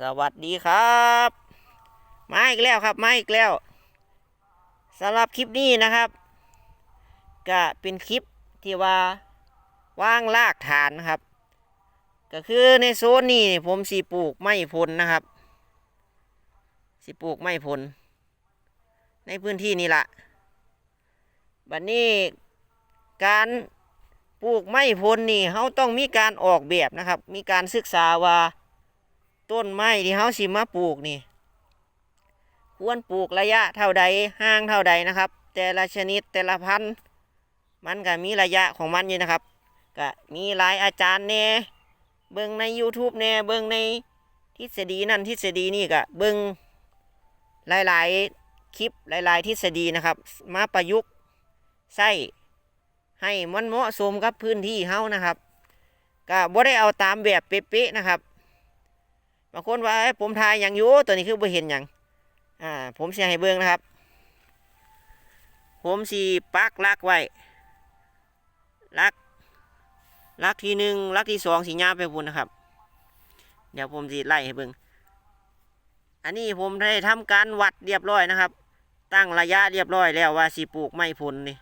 สวัสดีครับ มาอีกแล้วครับ มาอีกแล้วสำหรับคลิปนี้นะครับ ก็เป็นคลิปที่ว่าว่างลากฐานนะครับ ก็คือในโซนนี้ผมสีปลูกไม้พลนะครับสีปลูกไม้พลในพื้นที่นี้ละบัดนนี้การปลูกไม้พลนี่เขาต้องมีการออกแบบนะครับ มีการศึกษาว่า ต้นไม้ที่เขาสิมาปลูกนี่ ควรปลูกระยะเท่าใดห่างเท่าใดนะครับ แต่ละชนิดแต่ละพันธุ์มันก็มีระยะของมันอยู่นะครับก็มีหลายอาจารย์แน่เบิ่งใน YouTube แน่เบิ่งในทฤษฎีนั่นทฤษฎีนี่ก็เบิ่งหลายๆคลิปหลาย ๆ ทฤษฎีนะครับ มาประยุกต์ใส่ให้มันเหมาะสมกับพื้นที่เฮานะครับก็บ่ได้เอาตามแบบเป๊ะๆนะครับ บางคนว่าผมทายอย่างอยู่ตัวนี้คือบ่เห็นอย่างอ่า ผมเสิให้เบิ่งนะครับ ผมสีปักลักไว้ลักลักที่หนึ่งลักที่สองสีญาไปบุญนะครับ เดี๋ยวผมสีไล่ให้เบิ่งอันนี้ผมได้ทำการวัดเรียบร้อยนะครับ ตั้งระยะเรียบร้อยแล้วว่าสีปลูกไม้ผลนี่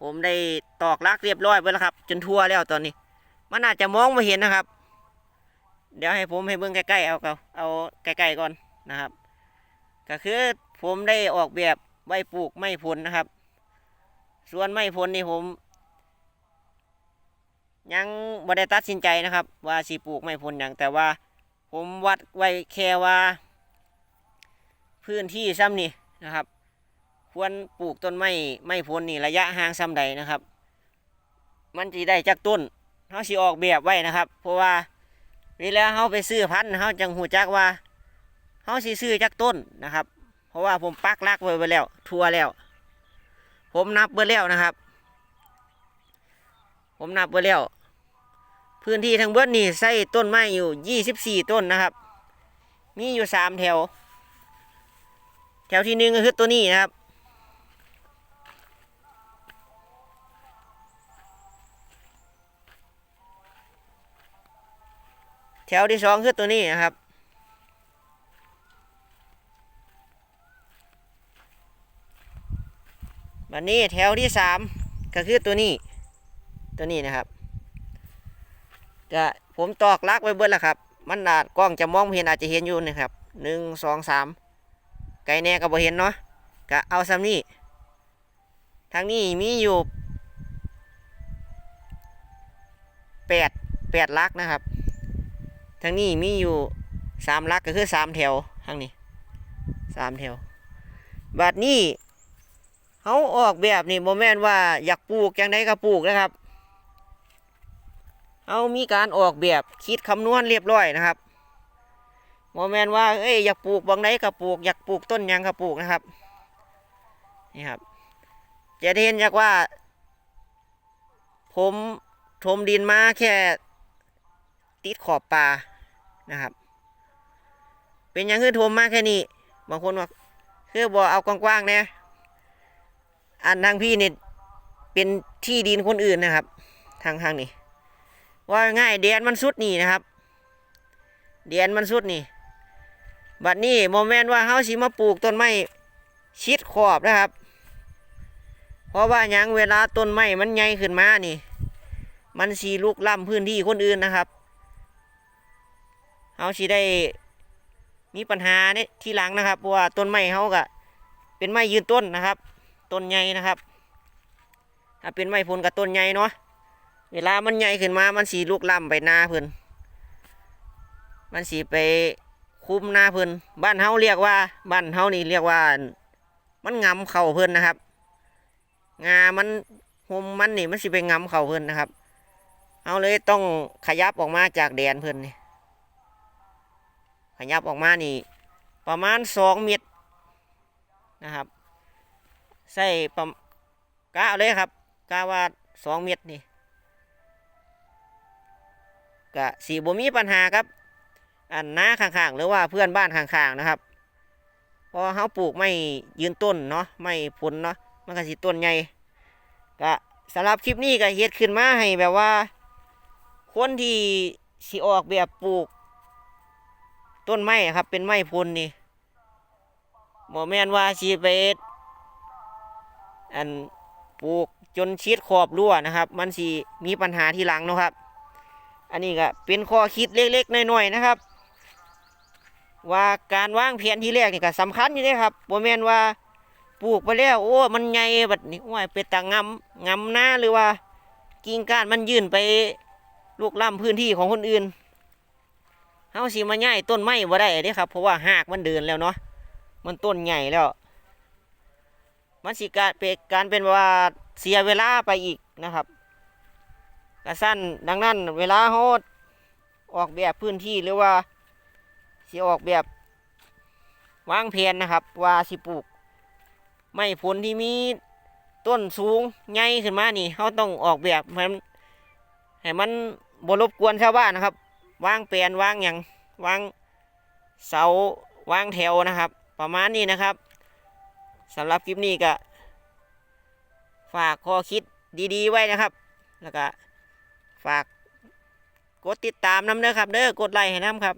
ผมได้ตอกลักเรียบร้อยไปแล้วครับ จนทั่วแล้วตอนนี้ มันอาจจะมองไม่เห็นนะครับ เดี๋ยวให้ผมให้เบิ่งใกล้ๆเอาเอาเอาใกล้ๆก่อนนะครับ ก็คือผมได้ออกแบบใบปลูกไม้ผลนะครับ ส่วนไม้ผลนี่ผม ยังบ่ได้ตัดสินใจนะครับ ว่าสีปลูกไม้ผลอย่างแต่ว่า ผมวัดไว้แค่ว่า พื้นที่ซ้ำนี่นะครับ ควรปลูกต้นไม้ไม้ผลนี่ระยะห่างซ้ำใดนะครับ มันจะได้จากต้นเขาสิออกแบบไว้นะครับ เพราะว่า เวลาเขาไปซื้อพันธุ์เขาจังหูจักว่าเขาสิซื้อจากต้นนะครับ เพราะว่าผมปักลักไว้ไปแล้ว ทัวแล้ว ผมนับไว้แล้วนะครับ ผมนับไว้แล้ว พื้นที่ทั้งเบิดนี่ใส่ต้นไม้อยู่ยี่สิบสี่ต้นนะครับ มีอยู่สามแถว แถวที่หนึ่งก็คือตัวนี้นะครับ ถวที่สองคือตัวนี้นะครับบันนี้แถวที่สามก็คือตัวนี้ ตัวนี้นะครับก็ผมตอกลักไว้เบิดแล้วครับ มันอาจกล้องจะมองเห็นอาจจะเห็นอยู่นะครับหนึ่งสองสามไกลแน่ก็บ่เห็นเนาะก็เอาซ้ำนี้ทางนี้มีอยู่แปดแปดลักนะครับ ทางนี้มีอยู่สามลักก็คือสามแถวทางนี้สามแถวบัดนี้เขาออกแบบนี่โมแมนว่าอยากปลูกอย่างใดก็ปลูกนะครับเขามีการออกแบบคิดคำนวณเรียบร้อยนะครับโมแมนว่าเอ้ยอยากปลูกบางใดก็ปลูกอยากปลูกต้นยังก็ปลูกนะครับนี่ครับจะได้เห็นจากว่า ผมถมดินมาแค่ติดขอบปลา นะครับ เป็นอย่างคือโทมมากแค่นี้ บางคนว่าคือบอเอากว้างๆเนี่ยอันทางพี่เนี่ยเป็นที่ดินคนอื่นนะครับ ทางทางนี้ ว่าง่ายเดียนมันสุดนี่นะครับ เดียนมันสุดนี่ บัดนี้โมเมนต์ว่าเฮาสิมาปลูกต้นไม้ชิดขอบนะครับ เพราะว่ายังเวลาต้นไม้มันใหญ่ขึ้นมานี่ มันสีลุกล้ำพื้นที่คนอื่นนะครับ เขาสิได้มีปัญหาเนี่ยทีหลังนะครับเพราะว่าต้นไม้เขาก็เป็นไม้ยืนต้นนะครับ ต้นใหญ่นะครับ ถ้าเป็นไม้ผลกับต้นใหญ่เนาะเวลามันใหญ่ขึ้นมามันสีลุกล้ำไปหน้าเพิ่นมันสีไปคุ้มหน้าเพิ่นบ้านเฮาเรียกว่าบ้านเฮานี่เรียกว่า มันงำเข่าเพิ่นนะครับ งามันหมมันนี่มันสิไปงำเข่าเพิ่นนะครับ เอาเลยต้องขยับออกมาจากแดนเพิ่นนี่ ขยับออกมานี่ประมาณสองเมตรนะครับ ใส่ประกะเอาเลยครับกะว่าสองเมตรนี่กะสีบ่มีปัญหาครับ อันน้าข้างๆ หรือว่าเพื่อนบ้านข้างๆนะครับพอเขาปลูกไม่ยืนต้นเนาะไม่ผลเนาะมันก็สิต้นใหญ่กะสำหรับคลิปนี้ก็เฮ็ดขึ้นมาให้แบบว่า คนที่สิออกแบบปลูก ต้นไม้ครับ เป็นไม้พุนนี่บ่แม่นว่าสิไปอันปลูกจนชิดขอบรั้วนะครับ มันสิมีปัญหาทีหลังนะครับ อันนี้ก็เป็นข้อคิดเล็กๆน้อยๆนะครับ ว่าการวางแผนที่แรกนี่ก็สำคัญอยู่เด้ครับบ่แม่นว่าปลูกไปแล้วโอ้ มันใหญ่บัดนี้โอ้ยเป็นตางำงำหน้าหรือว่ากิ่งก้านมันยื่นไปลุกล้ำพื้นที่ของคนอื่น เฮาสิมาย้ายต้นไม้บ่ได้เด้ครับ เพราะว่าหากมันเดินแล้วเนาะมันต้นใหญ่แล้ว มันสิการเป็นการเป็นว่าเสียเวลาไปอีกนะครับกระสั้นดังนั้น เวลาเฮาออกแบบพื้นที่หรือว่าสิออกแบบวางแผนนะครับ ว่าสิปลูก ไม่ผลที่มีต้นสูงใหญ่ขึ้นมานี่เขาต้องออกแบบให้มันให้มันบรบกวนชาวบ้านนะครับ วางเปลี่ยนวางอย่างวางเสาวางแถวนะครับ ประมาณนี้นะครับสำหรับคลิปนี้ก็ ฝากข้อคิดดี ๆ ไว้นะครับ แล้วก็ฝากกดติดตามน้ำเด้อครับ เด้อกดไลค์ให้น้ำครับ